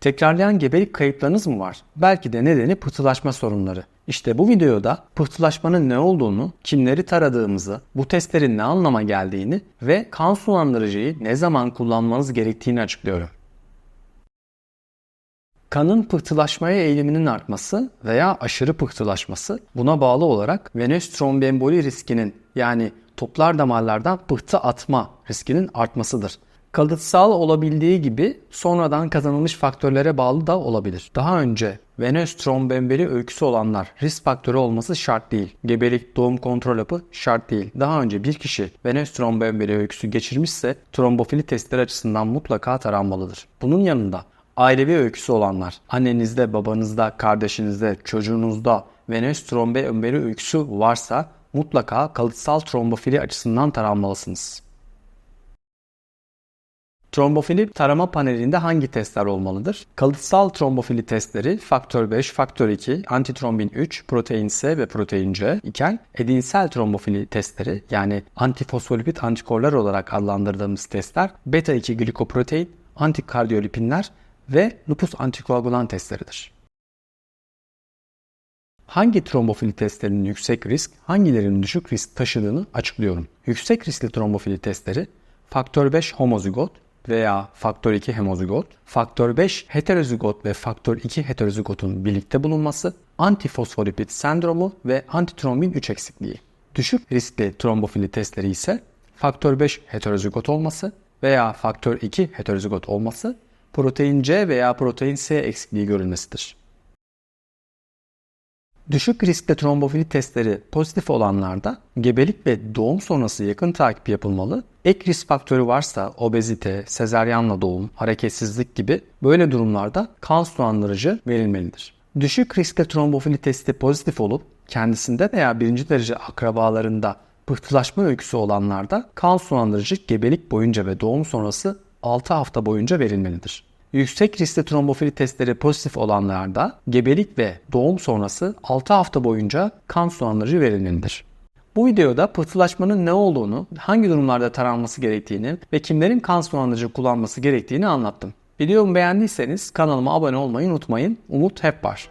Tekrarlayan gebelik kayıplarınız mı var? Belki de nedeni pıhtılaşma sorunları. İşte bu videoda pıhtılaşmanın ne olduğunu, kimleri taradığımızı, bu testlerin ne anlama geldiğini ve kan sulandırıcıyı ne zaman kullanmanız gerektiğini açıklıyorum. Kanın pıhtılaşmaya eğiliminin artması veya aşırı pıhtılaşması buna bağlı olarak venöz trombemboli riskinin yani toplar damarlardan pıhtı atma riskinin artmasıdır. Kalıtsal olabildiği gibi sonradan kazanılmış faktörlere bağlı da olabilir. Daha önce venöz trombemboli öyküsü olanlar risk faktörü olması şart değil. Gebelik, doğum kontrol hapı şart değil. Daha önce bir kişi venöz trombemboli öyküsü geçirmişse trombofili testleri açısından mutlaka taranmalıdır. Bunun yanında ailevi öyküsü olanlar, annenizde, babanızda, kardeşinizde, çocuğunuzda venöz trombemboli öyküsü varsa mutlaka kalıtsal trombofili açısından taranmalısınız. Trombofili tarama panelinde hangi testler olmalıdır? Kalıtsal trombofili testleri faktör 5, faktör 2, antitrombin 3, protein C ve protein C iken edinsel trombofili testleri yani antifosfolipid antikorlar olarak adlandırdığımız testler beta 2 glikoprotein, antikardiyolipinler ve lupus antikoagulan testleridir. Hangi trombofili testlerinin yüksek risk, hangilerinin düşük risk taşıdığını açıklıyorum. Yüksek riskli trombofili testleri faktör 5 homozigot veya faktör 2 hemozigot, faktör 5 heterozigot ve faktör 2 heterozigotun birlikte bulunması, antifosfolipid sendromu ve antitrombin 3 eksikliği. Düşük riskli trombofili testleri ise faktör 5 heterozigot olması veya faktör 2 heterozigot olması, protein C veya protein C eksikliği görülmesidir. Düşük riskli trombofili testleri pozitif olanlarda gebelik ve doğum sonrası yakın takip yapılmalı. Ek risk faktörü varsa obezite, sezaryenle doğum, hareketsizlik gibi böyle durumlarda kan sulandırıcı verilmelidir. Düşük riskli trombofili testi pozitif olup kendisinde veya birinci derece akrabalarında pıhtılaşma öyküsü olanlarda kan sulandırıcı gebelik boyunca ve doğum sonrası 6 hafta boyunca verilmelidir. Yüksek riskli trombofili testleri pozitif olanlarda gebelik ve doğum sonrası 6 hafta boyunca kan sulandırıcı verilmelidir. Bu videoda pıhtılaşmanın ne olduğunu, hangi durumlarda taranması gerektiğini ve kimlerin kan sulandırıcı kullanması gerektiğini anlattım. Videomu beğendiyseniz kanalıma abone olmayı unutmayın. Umut hep var.